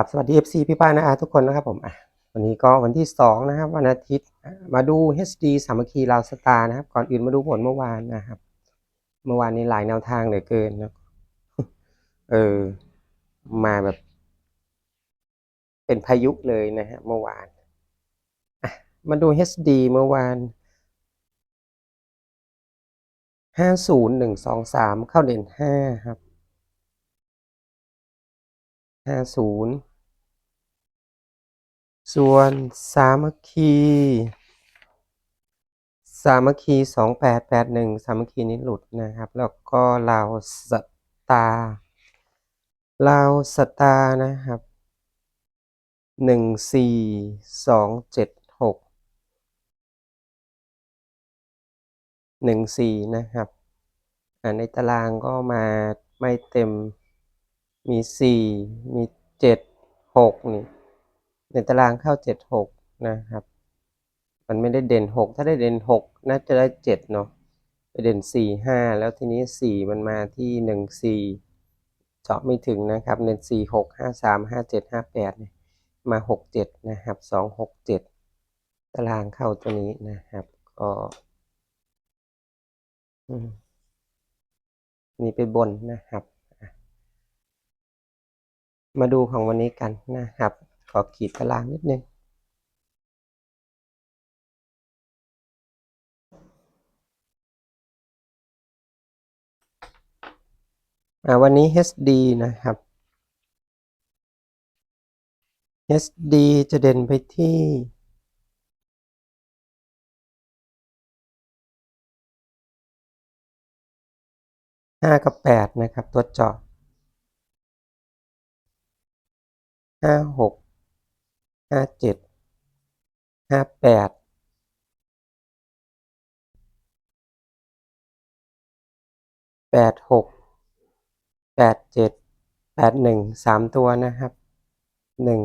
กับสวัสดี FC พี่ป้านะอาทุกคนนะครับผมอะวันนี้ก็วันที่สองนะครับ วันอาทิตย์มาดู HD สามัคคีลาวสตาร์นะครับ ก่อนอื่นมาดูผลเมื่อวานนะครับ เมื่อวานนี้หลายแนวทางเหลือเกินนะเออ มาแบบ เป็นพายุเลยนะฮะเมื่อวานมาดู HD เมื่อวานห้าศูนย์หนึ่งสองสามเข้าเด่นห้าครับห้าศูนย์ ส่วนสามัคคีสามัคคีสองแปดแปดหนึ่งสามัคคีนี้หลุดนะครับ แล้วก็ลาวสตาร์ลาวสตานะครับหนึ่งสี่สองเจ็ดหกหนึ่งสี่นะครับในตารางก็มาไม่เต็มมีสี่มีเจ็ดหกนี่ ในตารางเข้าเจ็ดหกนะครับ มันไม่ได้เด่นหกถ้าได้เด่นหกน่าจะได้เจ็ดเนาะไปเด่นสี่ห้าแล้วทีนี้สี่มันมาที่หนึ่งสี่เจาะไม่ถึงนะครับเน้นสี่หกห้าสามห้าเจ็ดห้าแปดมาหกเจ็ดนะครับสองหกเจ็ดตารางเข้าตัวนี้นะครับก็นี่ไปบนนะครับ มาดูของวันนี้กันนะครับ ขอขีดตารางนิดนึงอ่าวันนี้ HD นะครับ HD จะเด่นไปที่ห้ากับแปดนะครับ ตัวจาะห้าหก ห้าเจ็ดห้าแปดแปดหกแปดเจ็ดแปดหนึ่งสามตัวนะครับหนึ่ง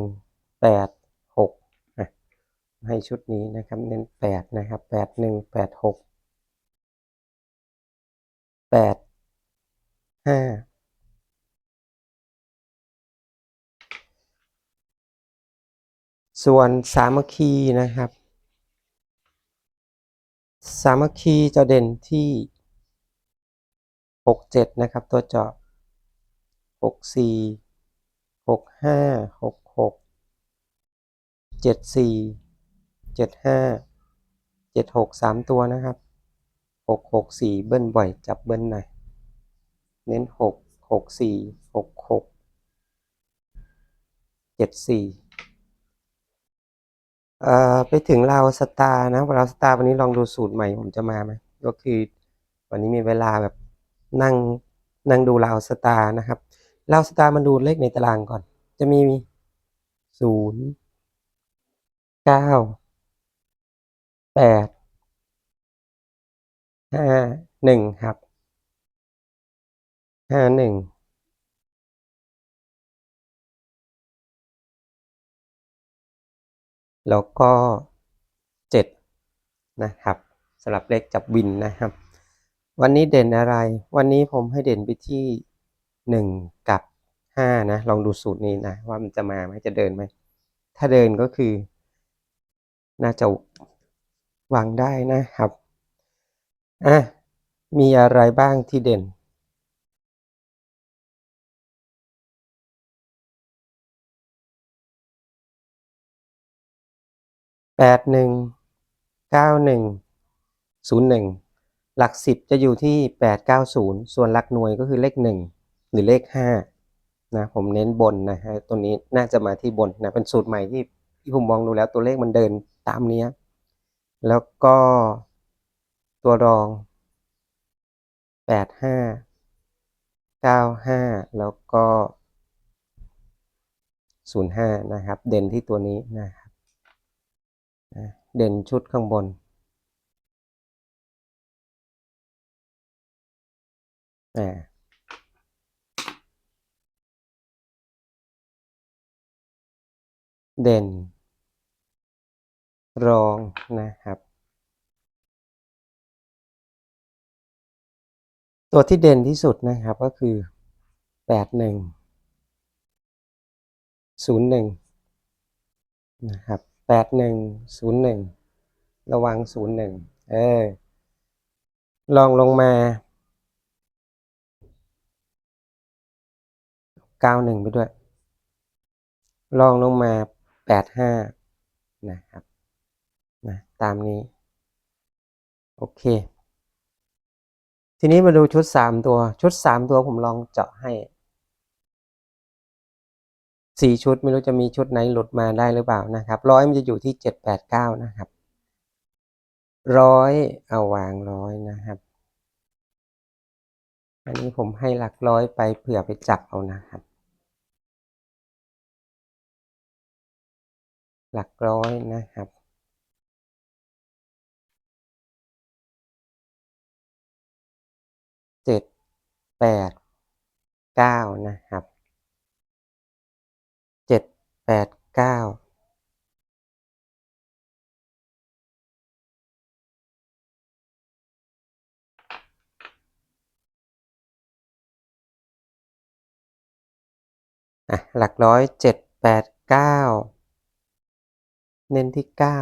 แปดหกให้ชุดนี้นะครับ เน้นแปดนะครับแปดหนึ่งแปดหกแปดห้า ส่วนสามัคคีนะครับ สามัคคีจะเด่นที่หกเจ็ดนะครับ ตัวเจาะหกสี่หกห้าหกหกเจ็ดสี่เจ็ดห้าเจ็ดหกสามตัวนะครับหกหกสี่เบิ้ลบ่อยจับเบิ้ลหน่อย เน้นหกหกสี่หกหกเจ็ดสี่ เอ่อไปถึงลาวสตาร์นะลาวสตาร์วันนี้ลองดูสูตรใหม่ผมจะมาไหมก็คือวันนี้มีเวลาแบบนั่งนั่งดูลาวสตาร์นะครับลาวสตาร์มาดูเลขในตารางก่อน จะมีศูนย์เก้าแปดห้าหนึ่งครับห้าหนึ่ง แล้วก็เจ็ดนะครับสำหรับเลขจับวินนะครับ วันนี้เด่นอะไร วันนี้ผมให้เด่นไปที่หนึ่งกับห้านะลองดูสูตรนี้นะว่ามันจะมาไหมจะเดินไหมถ้าเดินก็คือ น่าจะวางได้นะครับอะมีอะไรบ้างที่เด่น แปดหนึ่งเก้าหนึ่งศูนย์หนึ่งหลักสิบจะอยู่ที่แปดเก้าศูนย์ส่วนหลักหน่วยก็คือเลขหนึ่งหรือเลขห้านะผมเน้นบนนะฮะตัวนี้น่าจะมาที่บนนะเป็นสูตรใหม่ที่ที่ผมมองดูแล้วตัวเลขมันเดินตามเนี้ยแล้วก็ตัวรองแปดห้าเก้าห้าแล้วก็ศูนย์ห้านะครับ เด่นที่ตัวนี้นะครับนะ เด่นชุดข้างบนอ่าเด่น รองนะครับ ตัวที่เด่นที่สุดนะครับก็คือแปดหนึ่งศูนย์หนึ่งนะครับ แปดหนึ่งศูนย์หนึ่งระวังศูนย์หนึ่งเออลองลงมาเก้าหนึ่งไปด้วย ลองลงมาแปดห้านะครับนะตามนี้ โอเค ทีนี้มาดูชุดสามตัวชุดสามตัวผมลองเจาะให้ สี่ชุดไม่รู้จะมีชุดไหนหลุดมาได้หรือเปล่านะครับร้อยมันจะอยู่ที่เจ็ดแปดเก้านะครับร้อยเอาวางร้อยนะครับ อันนี้ผมให้หลักร้อยไปเผื่อไปจับเอานะครับ หลักร้อยนะครับเจ็ดแปดเก้านะครับ แปดเก้าอะหลักร้อยเจ็ดแปดเก้าเน้นที่เก้า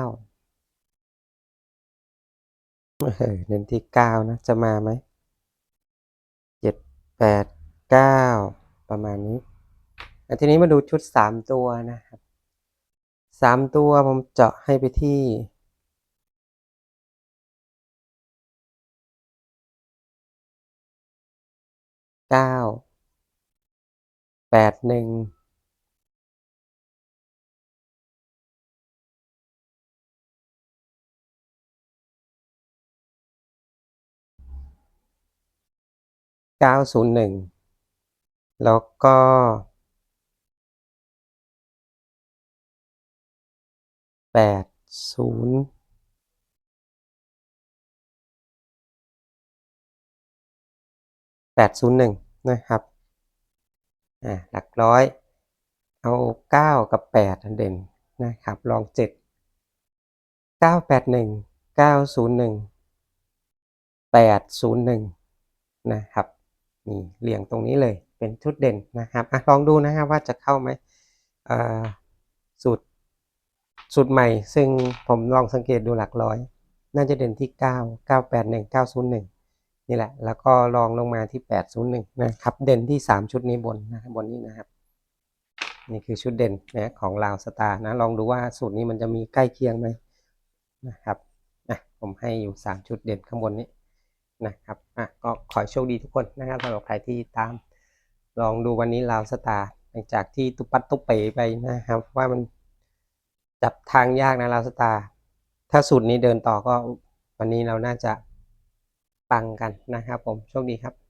เออเน้นที่เก้านะจะมาไหมเจ็ดแปดเก้าประมาณนี้ อ่ทีนี้มาดูชุดสามตัวนะครับสามตัวผมเจาะให้ไปที่เก้าแปดหนึ่งเก้าศูนย์หนึ่งแล้วก็ แปดศูนย์แปดศูนย์หนึ่งนะครับอ่าหลักร้อย เอาเก้ากับแปดเด่นนะครับ ลองเจ็ดเก้าแปดหนึ่งเก้าศูนย์หนึ่งแปดศูนย์หนึ่งนะครับนี่เรียงตรงนี้เลยเป็นชุดเด่นนะครับอะลองดูนะครับว่าจะเข้าไหมสูตร สูตรใหม่ ซึ่งผมลองสังเกตดูหลักร้อย น่าจะเด่นที่ 9 981 901 นี่แหละ แล้วก็ลองลงมาที่ 801 นะครับ เด่นที่ 3 ชุดนี้บนนะบนนี้นะครับ นี่คือชุดเด่นนะของลาวสตาร์นะ ลองดูว่าสูตรนี้มันจะมีใกล้เคียงไหมนะครับอะผมให้อยู่ 3 ชุดเด่นข้างบนนี้นะครับอะก็ขอให้โชคดีทุกคนนะครับสำหรับใครที่ตาม ลองดูวันนี้ลาวสตาร์หลังจากที่ตุปัดตุเป๋ไปนะครับว่ามัน จับทางยากนะลาสตาร์ถ้าสูตรนี้เดินต่อก็วันนี้เราน่าจะปังกันนะครับผมโชคดีครับ